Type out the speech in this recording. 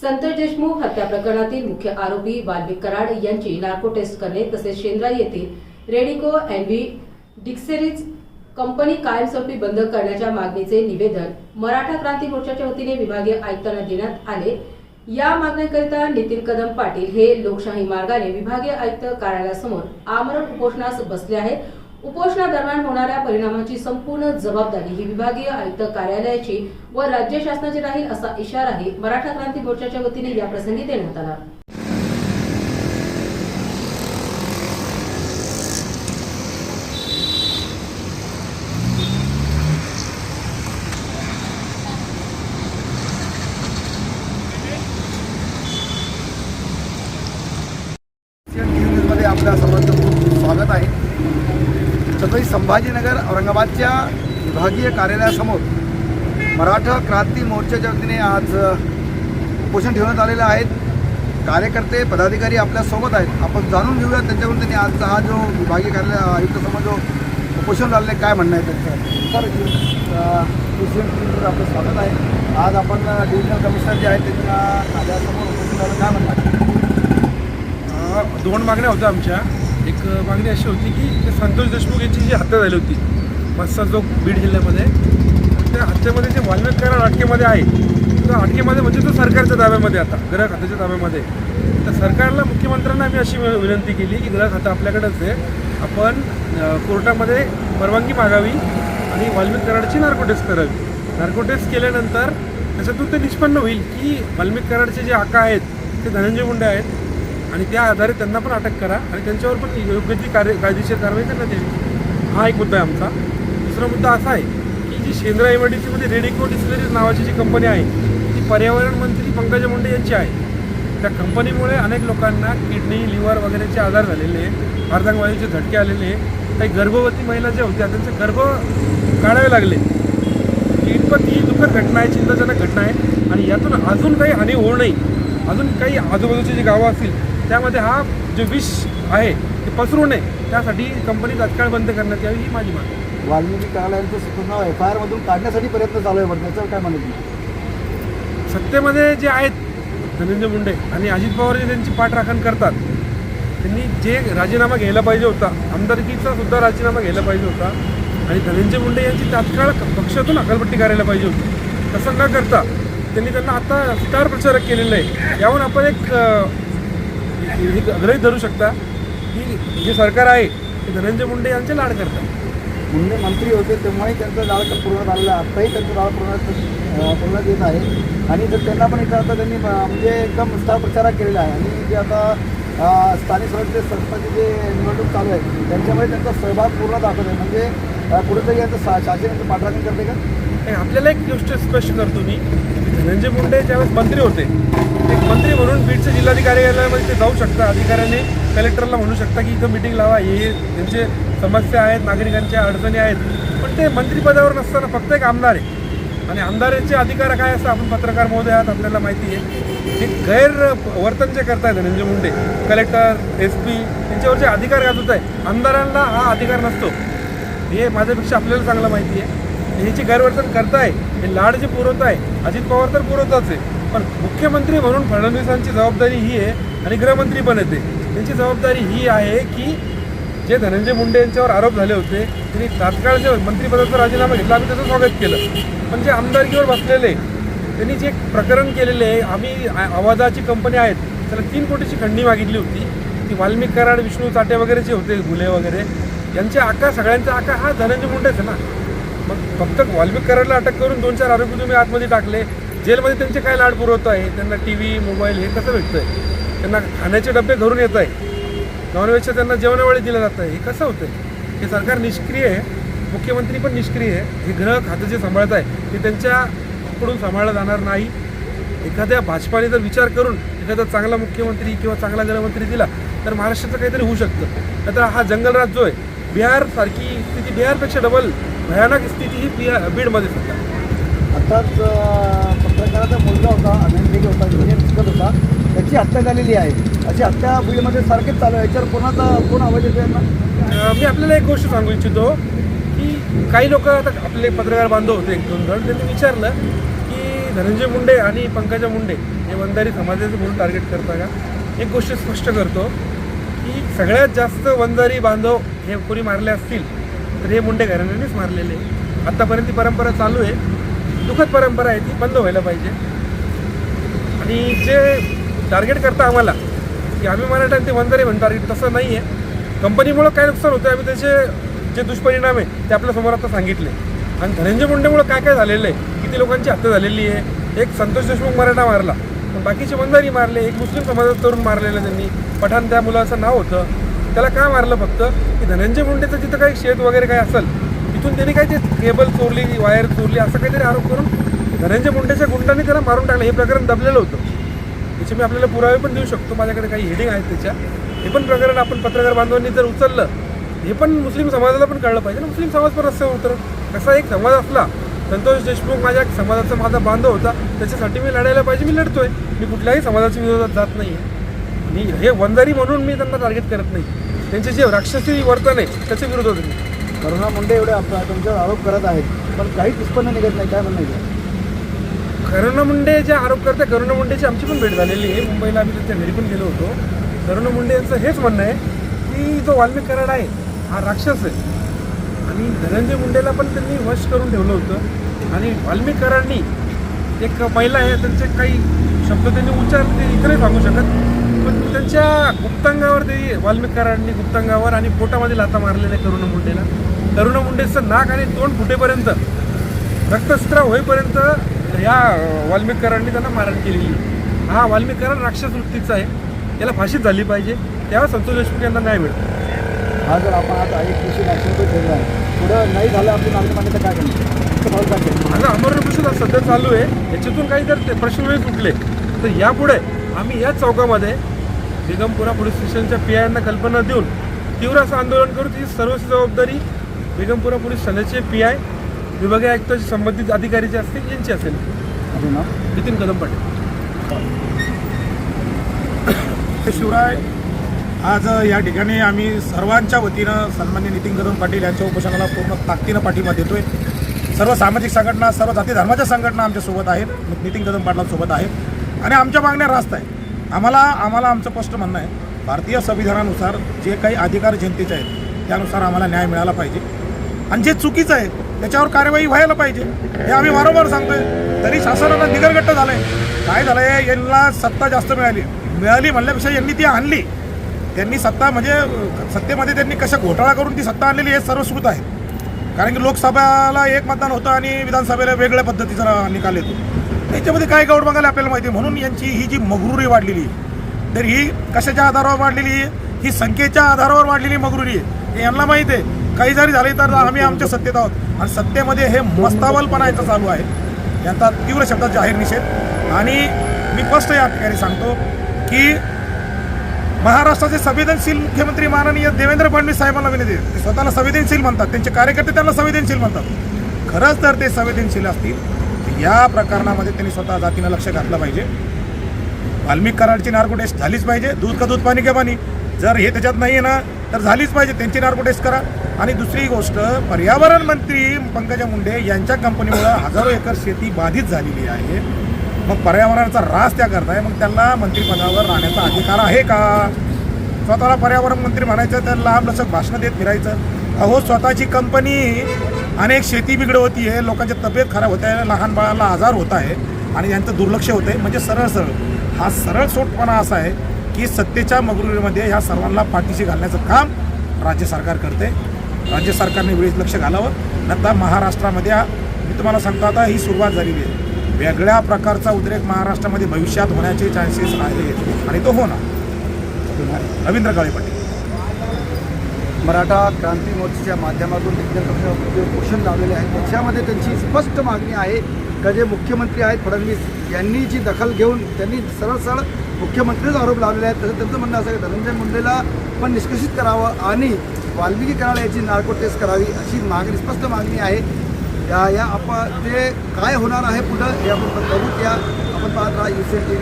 संत देशमुख हत्या प्रकरणातील मुख्य आरोपी वाल्मिक कराड यांची नार्को टेस्ट करणे तसेच शेंद्रा येथील रेडिको अँडी डिक्सेरीज कंपनी कायमस्वरूपी बंद करण्याच्या मागणीचे निवेदन मराठा क्रांती मोर्चाच्या वतीने विभागीय आयुक्तांना देण्यात आले. या मागणीकरिता नितीन कदम पाटील हे लोकशाही मार्गाने विभागीय आयुक्त कार्यालयासमोर आमरण उपोषणास बसले आहेत. उपोषणादरम्यान होणाऱ्या परिणामाची संपूर्ण जबाबदारी ही विभागीय आयुक्त कार्यालयाची व राज्य शासनाची राहील असा इशाराही मराठा क्रांती मोर्चाच्या वतीने याप्रसंगी देण्यात आला. औरंगाबादच्या विभागीय कार्यालयासमोर मराठा क्रांती मोर्चाच्या वतीने आज उपोषण ठेवण्यात आलेलं आहेत कार्यकर्ते पदाधिकारी आपल्यासोबत आहेत. आपण जाणून घेऊया त्यांच्याकडून त्यांनी आजचा हा जो विभागीय कार्यालय आयुक्तसमोर जो उपोषण झालेलं आहे काय म्हणणं आहे त्यांचं? सर आपलं स्वागत आहे. आज आपण डिव्हिजनल कमिशनर जे आहेत त्यांच्या कार्यालयासमोर उपोषण झालं काय म्हणणं आहे? अ, दोन मागण्या होत्या आमच्या. एक मागणी अशी होती की ते संतोष देशमुख यांची जी हत्या झाली होती मस्सा जो बीड जिल्ह्यामध्ये त्या हत्येमध्ये जे वाल्मिक कराड अटकेमध्ये आहे तर अटकेमध्ये म्हणजे तो सरकारच्या ताब्यामध्ये आता ग्रह खात्याच्या ताब्यामध्ये. तर सरकारला मुख्यमंत्र्यांना आम्ही अशी विनंती केली की ग्रह खातं आपल्याकडंच आहे. आपण कोर्टामध्ये परवानगी मागावी आणि वाल्मिक कराडची नार्कोटेस्ट करावी. नार्कोटेस्ट केल्यानंतर त्याच्यातून ते निष्पन्न होईल की वाल्मिक कराडचे जे आका आहेत ते धनंजय मुंडे आहेत आणि त्या आधारे त्यांना पण अटक करा आणि त्यांच्यावर पण योग्य ती कार्य कायदेशीर कारवाई करण्यात येईल. हा एक मुद्दा आहे आमचा. दुसरा मुद्दा असा आहे की जी शेंद्रा एम आय डी सीमध्ये रेडिको डिस्लरीज नावाची जी कंपनी आहे ती पर्यावरण मंत्री पंकजा मुंडे यांची आहे. त्या कंपनीमुळे अनेक लोकांना किडनी लिव्हर वगैरेचे आजार झालेले अर्धांगवायूचे झटके आलेले काही गर्भवती महिला ज्या होत्या त्यांचे गर्भ काढावे लागले. इतपत ही दुःखद घटना आहे चिंताजनक घटना आहे आणि यातून अजून काही हानी होऊ नये. अजून काही आजूबाजूची जी गावं असतील त्यामध्ये हा जे विष आहे ते पसरू नये. त्यासाठी कंपनी तात्काळ बंद करण्यात यावी ही माझी मागणी आहे. वाल्मिकी कार्यालयांचं पूर्ण एफ आय आरमधून काढण्यासाठी प्रयत्न चालू आहे पण त्याच्यावर काय म्हणत सत्तेमध्ये जे आहेत धनंजय मुंडे आणि अजित पवार जे त्यांची पाठराखण करतात. त्यांनी जे राजीनामा घ्यायला पाहिजे होता आमदारकीचा सुद्धा राजीनामा घ्यायला पाहिजे होता आणि धनंजय मुंडे यांची तात्काळ पक्षातून अकलपट्टी करायला पाहिजे होती. तसं न करता त्यांनी त्यांना आता स्टार प्रचारक केलेलं आहे. याहून आपण एक अं, धरू शकता की जे सरकार आहे ते धनंजय मुंडे यांचे लाड करतात. मुंडे मंत्री होते तेव्हाही त्यांचा जाळ पूर्ण झालेला आहे. आत्ताही त्यांचं जाळ पूर्ण पुरवण्यात पूर्ण येत आहे. आणि जर त्यांना पण एका आता त्यांनी म्हणजे एकदम स्टार प्रचारक केलेला आहे. आणि जे आता स्थानिक स्वराज्य संस्थाचे जे निवडणूक चालू आहे त्यांच्यामध्ये त्यांचा सहभाग पूर्ण दाखवत आहे. म्हणजे कुठेतरी यांचं शा शासन यांचं पाठराखण करते का? नाही, आपल्याला एक गोष्ट स्पष्ट करतो मी. धनंजय मुंडे ज्यावेळेस मंत्री होते एक मंत्री म्हणून बीडचे जिल्हाधिकारी कार्यालयामध्ये ते जाऊ शकता. अधिकाऱ्याने कलेक्टरला म्हणू शकता की इथं मिटिंग लावा. हे त्यांचे समस्या आहेत नागरिकांच्या अडचणी आहेत. पण ते मंत्रिपदावर नसताना फक्त एक आमदार आहे. आणि आमदाराचे अधिकार काय असं आपण पत्रकार महोदय आहात आपल्याला माहिती आहे. हे गैर वर्तन जे करतायत Dhananjay Munde collector S P यांच्यावर जे अधिकार गाजवत आहे आमदारांना हा अधिकार नसतो. हे माझ्यापेक्षा आपल्याला चांगलं माहिती आहे. हे जे गैरवर्तन करताय हे लाड जे पुरवत आहे अजित पवार तर पुरवताच आहे. पण मुख्यमंत्री म्हणून फडणवीसांची जबाबदारी ही आहे आणि गृहमंत्री पण येते. त्यांची जबाबदारी ही आहे की जे धनंजय मुंडे यांच्यावर आरोप झाले होते त्यांनी तात्काळ जे मंत्रिपदाचा राजीनामा घेतला आम्ही त्याचं स्वागत केलं. पण जे आमदारकीवर बसलेले त्यांनी जे प्रकरण केलेले आहे आम्ही आवाजाची कंपनी आहेत त्याला तीन कोटीची खंडणी मागितली होती. ती वाल्मिक कराड विष्णू चाटे वगैरे जे होते गुले वगैरे यांचे आका सगळ्यांचा आका हा धनंजय मुंडेच आहे ना. मग फक्त वाल्मिकरांना अटक करून दोन चार आरोपी तुम्ही आतमध्ये टाकले. जेलमध्ये त्यांचे काय लाड पुरवत आहे? त्यांना टी व्ही मोबाईल हे कसं भेटतं आहे त्यांना खाण्याचे डबे घरून येत आहे. नॉनव्हेजच्या त्यांना जेवणावेळी दिलं जातं आहे. हे कसं होतं हे सरकार निष्क्रिय आहे. मुख्यमंत्री पण निष्क्रिय आहे. हे ग्रह खातं जे सांभाळत आहे ते त्यांच्याकडून सांभाळलं जाणार नाही. एखाद्या भाजपाने जर विचार करून एखादा चांगला मुख्यमंत्री किंवा चांगला गृहमंत्री दिला तर महाराष्ट्राचं काहीतरी होऊ शकतं. आता हा जंगलराज जो आहे बिहारसारखी स्थिती बिहारपेक्षा डबल भयानक स्थिती ही बिहार बीडमध्ये सध्या. आत्ताच पत्रकाराचा मुलगा होता बेगे होता शिकत होता त्याची हत्या झालेली आहे. अशी हत्या बीडमध्ये सारखीच चालू आहे. याच्यावर कोणाचा कोण आवाज येतो यांना? मी आपल्याला एक गोष्ट सांगू इच्छितो की काही लोक आता आपले पत्रकार बांधव होते एक दोन जण. त्यांनी विचारलं की धनंजय मुंडे आणि पंकजा मुंडे हे वंजारी समाजाचं म्हणून टार्गेट करता का एक गोष्ट स्पष्ट करतो. की सगळ्यात जास्त वंजारी बांधव हे कोणी मारले असतील तर हे मुंडे घराण्यानेच मारलेले आहे. आत्तापर्यंत ती परंपरा चालू आहे. दुःखद परंपरा आहे ती बंद व्हायला पाहिजे. आणि जे टार्गेट करता आम्हाला की आम्ही मराठा ते वंजारी म्हणून टार्गेट तसं नाही आहे. कंपनीमुळं काय नुकसान होतं आम्ही त्याचे जे दुष्परिणाम आहे ते आपल्यासमोर आता सांगितले. आणि धनंजय मुंडेमुळं काय काय झालेलं आहे किती लोकांची हत्या झालेली आहे. एक संतोष देशमुख मराठा मारला. पण बाकीचे वंजारी मारले एक मुस्लिम समाजात तरुण मारलेलं त्यांनी पठाण त्या मुलाचं नाव होतं. त्याला का मारलं फक्त? की धनंजय मुंडेचं तिथं काही शेत वगैरे काही असेल तिथून त्यांनी काय ते केबल चोरली वायर चोरली असं काहीतरी आरोप करून धनंजय मुंडेच्या गुंडांनी त्याला मारून टाकलं. हे प्रकरण दबलेलं होतं. त्याचे मी आपल्याला पुरावे पण देऊ शकतो. माझ्याकडे काही हेडिंग आहेत त्याच्या. हे पण प्रकरण आपण पत्रकार बांधवांनी जर उचललं हे पण मुस्लिम समाजाला पण कळलं पाहिजे. ना मुस्लिम समाज पण रस्त्यावर उतरत कसा एक समाज असला संतोष देशमुख माझ्या समाजाचा माझा बांधव होता. त्याच्यासाठी मी लढायला पाहिजे मी लढतोय. मी कुठल्याही समाजाच्या विरोधात जात नाही आणि हे वंजारी म्हणून मी त्यांना टार्गेट करत नाही. त्यांचे जे राक्षसी वर्तन आहे त्याच्या विरोधात मी. करुणा मुंडे एवढे आप- तुमच्यावर आरोप करत आहेत पण काहीच निष्पन्न निघत नाही काय म्हणणं करुणा मुंडे जे आरोप करते करुणा मुंडेची आमची पण भेट झालेली आहे. मुंबईला आम्ही त्यांच्या घरी पण गेलो होतो. करुणा मुंडे यांचं हेच म्हणणं आहे की जो वाल्मिक कराड आहे हा राक्षस आहे. आणि धनंजय मुंडेला पण त्यांनी वश करून ठेवलं होतं. आणि वाल्मिकरांनी एक महिला आहे त्यांचे काही शब्द त्यांनी उच्चार ते इकडे सांगू शकत पण त्यांच्या गुप्तांगावर ते वाल्मिकरांनी गुप्तांगावर आणि पोटामध्ये लाता मारलेल्या करुणा मुंडेला. करुणा मुंडेचं नाक आणि तोंड फुटेपर्यंत रक्तस्त्राव होईपर्यंत या वाल्मिकरांनी त्यांना मारण केलेली. हा वाल्मिकरण राक्षस वृत्तीचा आहे. त्याला फाशीच झाली पाहिजे. तेव्हा संतोष देशमुख यांना न्याय मिळतो. हा जर आपण आता एक कृषी नॅशनल ठेवला आहे पुढं नाही झालं आपली मागणी मान्यता काय करणार? माझा अमरण कृषी आज सध्या चालू आहे याच्यातून काही जर ते प्रश्न वेळ सुटले तर यापुढे आम्ही याच चौकामध्ये बेगमपुरा पोलीस स्टेशनच्या पी आयना कल्पना देऊन तीव्र असं आंदोलन करू त्याची सर्व जबाबदारी बेगमपुरा पोलीस ठाण्याचे पी आय विभागीय आयुक्त संबंधित अधिकारी जे असतील यांची असेल. नाव नितीन कदम पाटील. ते शिवराय आज या ठिकाणी आम्ही सर्वांच्या वतीनं सन्मान्य नितीन कदम पाटील यांच्या उपोषणाला पूर्ण ताकदीनं पाठिंबा देतोय. सर्व सामाजिक संघटना सर्व जाती धर्माच्या संघटना आमच्यासोबत आहेत. नितीन कदम पाटलांसोबत आहेत. आणि आमच्या मागण्या रास्त आहे आम्हाला आम्हाला आमचं स्पष्ट म्हणणं आहे भारतीय संविधानानुसार जे काही अधिकार जनतेचे आहेत त्यानुसार आम्हाला न्याय मिळाला पाहिजे. आणि जे चुकीचं आहे त्याच्यावर कार्यवाही व्हायला पाहिजे. हे आम्ही वारंवार सांगतोय. तरी शासनाला निगरगट्ट झालंय. काय झालंय? यांना सत्ता जास्त मिळाली. मिळाली म्हणल्यापेक्षा यांनी ती आणली. त्यांनी सत्ता म्हणजे सत्तेमध्ये त्यांनी कशा घोटाळा करून ती सत्ता आणलेली हे सर्वश्रुत आहे. कारण की लोकसभेला एक मतदान होतं आणि विधानसभेला वेगळ्या पद्धतीचा निकाल येतो. त्याच्यामध्ये काय गौड बघायला आपल्याला माहिती आहे. म्हणून यांची ही जी मगरुरी वाढलेली आहे तर ही कशाच्या आधारावर वाढलेली आहे? ही संख्येच्या आधारावर वाढलेली मगरुरी आहे. हे यांना माहीत आहे. काही जरी झाले तर आम्ही आमच्या सत्तेत आहोत. आणि सत्तेमध्ये हे मस्तावलपणा याचा चालू आहे. यांचा तीव्र शब्दात जाहीर निषेध. आणि मी स्पष्ट या ठिकाणी सांगतो की महाराष्ट्राचे संवेदनशील मुख्यमंत्री माननीय देवेंद्र फडणवीस साहेबांना विनंती ते स्वतःला संवेदनशील म्हणतात. त्यांचे कार्यकर्ते त्यांना संवेदनशील म्हणतात. खरंच तर ते संवेदनशील असतील. या प्रकरणामध्ये त्यांनी स्वतः जातीनं लक्ष घातलं पाहिजे. वाल्मिक कराडची नार्को टेस्ट झालीच पाहिजे. दूध का दूध पाणी का पाणी? जर हे त्याच्यात नाही आहे ना तर झालीच पाहिजे. त्यांची नार्को टेस्ट करा. आणि दुसरी गोष्ट पर्यावरण मंत्री पंकजा मुंडे यांच्या कंपनीमुळं हजारो एकर शेती बाधित झालेली आहे. मग पर्यावरणाचा रास त्या करताय मग त्यांना मंत्रिपदावर राहण्याचा अधिकार आहे का? स्वतःला पर्यावरण मंत्री म्हणायचं तर लांबलचक भाषणं देत फिरायचं. अहो स्वतःची कंपनी अनेक शेती बिघड होती आहे लोकांची तब्येत खराब होत आहे लहान बाळाला आजार होत आहे आणि यांचं दुर्लक्ष होतं आहे. म्हणजे सरळ सरळ. हा सरळ सोटपणा असा आहे की सत्तेच्या मगरुरीमध्ये ह्या सर्वांना पाठीशी घालण्याचं काम राज्य सरकार करते. राज्य सरकारने वेळीच लक्ष घालावं. नंतर महाराष्ट्रामध्ये मी तुम्हाला सांगतो आता ही सुरुवात झालेली आहे. वेगळ्या प्रकारचा उद्रेक महाराष्ट्रामध्ये भविष्यात होण्याचे चान्सेस आहेत. आणि तो होणार. रवींद्र काळे पाटील. मराठा क्रांती मोर्चाच्या माध्यमातून विद्यार्थ्यांचं जे लावलेले आहे त्याच्यामध्ये त्यांची स्पष्ट मागणी आहे का जे मुख्यमंत्री आहेत फडणवीस यांनी जी दखल घेऊन त्यांनी सरळ सरळ मुख्यमंत्रीच आरोप लावलेले आहेत. तसं त्यांचं म्हणणं असं की धनंजय मुंडेला पण निष्कर्षित करावं आणि वाल्मिकी कराड याची नार्को टेस्ट करावी अशी मागणी स्पष्ट मागणी आहे. या या आपण ते काय होणार आहे पुढं हे आपण बघू या. आपण पाहत राहा युसेन टी